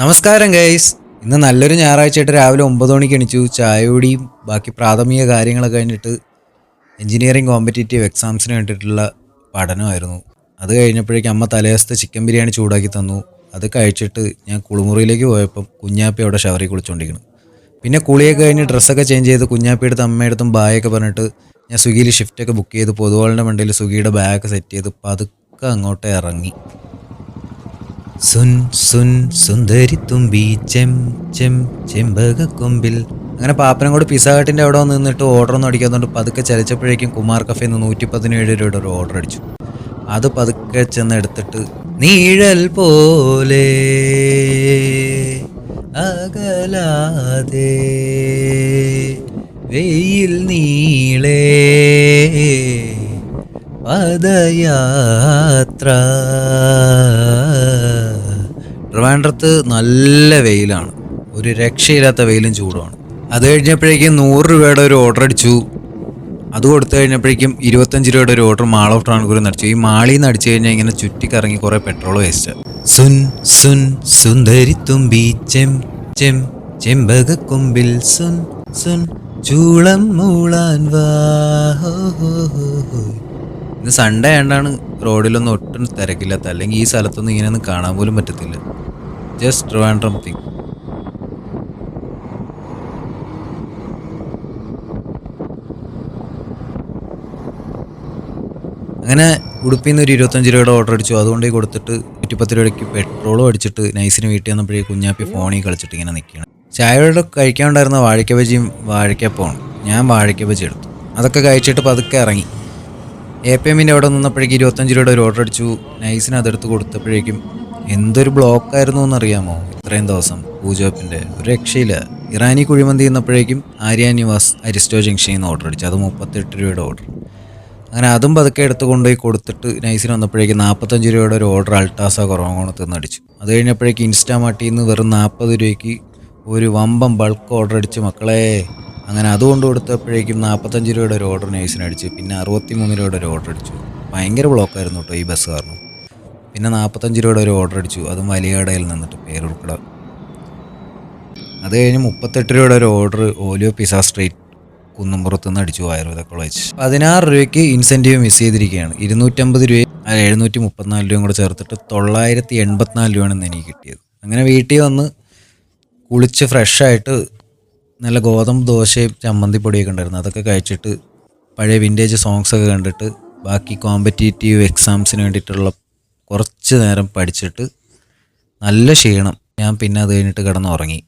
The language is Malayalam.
നമസ്കാരം ഗൈസ് ഇന്ന് നല്ലൊരു ഞായറാഴ്ചയായിട്ട് രാവിലെ ഒമ്പത് മണിക്ക് എണിച്ചു. ചായയോടിയും ബാക്കി പ്രാഥമിക കാര്യങ്ങളൊക്കെ കഴിഞ്ഞിട്ട് എഞ്ചിനീയറിംഗ് കോമ്പറ്റേറ്റീവ് എക്സാംസിന് വേണ്ടിയിട്ടുള്ള പഠനമായിരുന്നു. അത് കഴിഞ്ഞപ്പോഴേക്കും അമ്മ തലേദിവസത്തെ ചിക്കൻ ബിരിയാണി ചൂടാക്കി തന്നു. അത് കഴിച്ചിട്ട് ഞാൻ കുളിമുറിയിലേക്ക് പോയപ്പം കുഞ്ഞാപ്പി അവിടെ ഷവറി കുളിച്ചുകൊണ്ടിരിക്കണം പിന്നെ കുളിയൊക്കെ കഴിഞ്ഞ് ഡ്രസ്സൊക്കെ ചേഞ്ച് ചെയ്ത് കുഞ്ഞാപ്പിയെടുത്ത് അമ്മയെടുത്തും ബായൊക്കെ പറഞ്ഞിട്ട് ഞാൻ സ്വിഗ്ഗിയിൽ ഷിഫ്റ്റൊക്കെ ബുക്ക് ചെയ്ത് പൊതുവാളിന്റെ മണ്ടയിൽ സ്വിഗ്ഗിയുടെ ബാഗ് സെറ്റ് ചെയ്ത് പതുക്കെ അങ്ങോട്ട് ഇറങ്ങി. സുൻ സുൻ സുന്ദരി തുമ്പി ചെം ചെം ചെമ്പക കൊമ്പിൽ. അങ്ങനെ പാപ്പനംകോട് പിസ്സ ഹട്ടിന്റെ അവിടെ നിന്നിട്ട് ഓർഡർ ഒന്നും അടിക്കാത്തതുകൊണ്ട് പതുക്കെ ചലിച്ചപ്പോഴേക്കും കുമാർ കഫേന്ന് നൂറ്റി പതിനേഴ് രൂപയുടെ ഒരു ഓർഡർ അടിച്ചു. അത് പതുക്കെ ചെന്ന് എടുത്തിട്ട് നീഴൽ പോലെ അകലാതെ വെയിൽ നീളേ പദയാത്ര ട്രിവാൻഡ്രത്ത് നല്ല വെയിലാണ്. ഒരു രക്ഷയില്ലാത്ത വെയിലും ചൂടുമാണ്. അത് കഴിഞ്ഞപ്പോഴേക്കും നൂറ് രൂപയുടെ ഒരു ഓർഡർ അടിച്ചു. അത് കൊടുത്തു കഴിഞ്ഞപ്പോഴേക്കും ഇരുപത്തഞ്ച് രൂപയുടെ ഒരു ഓർഡർ മാൾ ഓഫ് ട്രാൻകൂറിൽ അടിച്ചു. ഈ മാളിൽ നിന്ന് അടിച്ചു കഴിഞ്ഞാൽ ഇങ്ങനെ ചുറ്റിക്കറങ്ങി കുറേ പെട്രോൾ വേസ്റ്റ് സുൻ സുൻ സുന്ദരി തുമ്പി ചെം ചെം ചെമ്പക കൊമ്പിൽ സുൻ സുൻ ചൂളം മൂളാൻ. ഇന്ന് സൺഡേ ആണ്ടാണ് റോഡിലൊന്നും ഒട്ടും തിരക്കില്ലാത്ത അല്ലെങ്കിൽ ഈ സ്ഥലത്തൊന്നും ഇങ്ങനെയൊന്നും കാണാൻ പോലും പറ്റത്തില്ല. ജസ്റ്റ് ട്രിവാൻഡ്രം തിങ് അങ്ങനെ ഉടുപ്പിൽ നിന്ന് ഒരു ഇരുപത്തഞ്ച് രൂപയുടെ ഓർഡർ അടിച്ചു. അതുകൊണ്ട് കൊടുത്തിട്ട് നൂറ്റിപ്പത്ത് രൂപയ്ക്ക് പെട്രോളും അടിച്ചിട്ട് നൈസിന് വീട്ടിൽ വന്നപ്പോഴേ കുഞ്ഞാപ്പി ഫോണിൽ കളിച്ചിട്ട് ഇങ്ങനെ നിൽക്കുകയാണ്. ചായയോട് കഴിക്കാനുണ്ടായിരുന്ന വാഴയ്ക്ക ബജിയും വാഴയ്ക്കപ്പമാണ് ഞാൻ വാഴയ്ക്ക ബജി എടുത്തു. അതൊക്കെ കഴിച്ചിട്ട് പതുക്കെ ഇറങ്ങി. എ പി എമ്മിന്റെ അവിടെ നിന്നപ്പോഴേക്കും ഇരുപത്തഞ്ച് രൂപയുടെ ഒരു ഓർഡർ അടിച്ചു. നൈസിന് അതെടുത്ത് കൊടുത്തപ്പോഴേക്കും എന്തൊരു ബ്ലോക്കായിരുന്നു എന്നറിയാമോ ഇത്രയും ദിവസം പൂജോപ്പിന്റെ ഒരു രക്ഷയില്ല ഇറാനി കുഴിമന്തി എന്നപ്പോഴേക്കും ആര്യ നിവാസ് അരിസ്റ്റോ ജംഗ്ഷനിൽ നിന്ന് ഓർഡർ അടിച്ചു. അത് മുപ്പത്തെട്ട് രൂപയുടെ ഓർഡർ അങ്ങനെ അതും പതുക്കെ എടുത്ത് കൊണ്ടുപോയി കൊടുത്തിട്ട് നൈസിന് വന്നപ്പോഴേക്കും നാൽപ്പത്തഞ്ച് രൂപയുടെ ഒരു ഓർഡർ അൾട്ടാസ കുറവങ്ങോണത്ത് നിന്ന് അടിച്ചു. അത് കഴിഞ്ഞപ്പോഴേക്കും ഇൻസ്റ്റാമാർട്ടിൽ നിന്ന് വെറും നാൽപ്പത് രൂപയ്ക്ക് ഒരു വമ്പം ബൾക്ക് ഓർഡർ അടിച്ച് മക്കളെ. അങ്ങനെ അതുകൊണ്ട് കൊടുത്തപ്പോഴേക്കും നാൽപ്പത്തഞ്ച് രൂപയുടെ ഒരു ഓർഡർ നൈസിന് അടിച്ചു പിന്നെ അറുപത്തി മൂന്ന് രൂപയുടെ ഒരു ഓർഡർ അടിച്ചു. ഭയങ്കര ബ്ലോക്കായിരുന്നു കേട്ടോ ഈ ബസ് കാരണം പിന്നെ നാൽപ്പത്തഞ്ച് രൂപയുടെ ഒരു ഓർഡർ അടിച്ചു. അതും വലിയ കടയിൽ നിന്നിട്ട് പേരുൾക്കട അത് കഴിഞ്ഞ് മുപ്പത്തെട്ട് രൂപയുടെ ഒരു ഓർഡർ ഓലിയോ പിസ സ്ട്രീറ്റ് കുന്നുംപുറത്ത് നിന്ന് അടിച്ചു ആയുർവേദ കോളേജ്. പതിനാറ് രൂപയ്ക്ക് ഇൻസെന്റീവ് മിസ് ചെയ്തിരിക്കുകയാണ്. ഇരുന്നൂറ്റമ്പത് രൂപ എഴുന്നൂറ്റി മുപ്പത്തിനാല് രൂപയും കൂടെ ചേർത്തിട്ട് തൊള്ളായിരത്തി എൺപത്തിനാല് രൂപയാണ് എനിക്ക് കിട്ടിയത്. അങ്ങനെ വീട്ടിൽ വന്ന് കുളിച്ച് ഫ്രഷായിട്ട് നല്ല ഗോതമ്പ് ദോശയും ചമ്മന്തിപ്പൊടിയൊക്കെ ഉണ്ടായിരുന്നു. അതൊക്കെ കഴിച്ചിട്ട് പഴയ വിന്റേജ് സോങ്സൊക്കെ കണ്ടിട്ട് ബാക്കി കോമ്പറ്റേറ്റീവ് എക്സാംസിന് വേണ്ടിയിട്ടുള്ള കുറച്ച് നേരം പഠിച്ചിട്ട് നല്ല ക്ഷീണം. ഞാൻ പിന്നെ അത് കഴിഞ്ഞിട്ട് കിടന്നുറങ്ങി.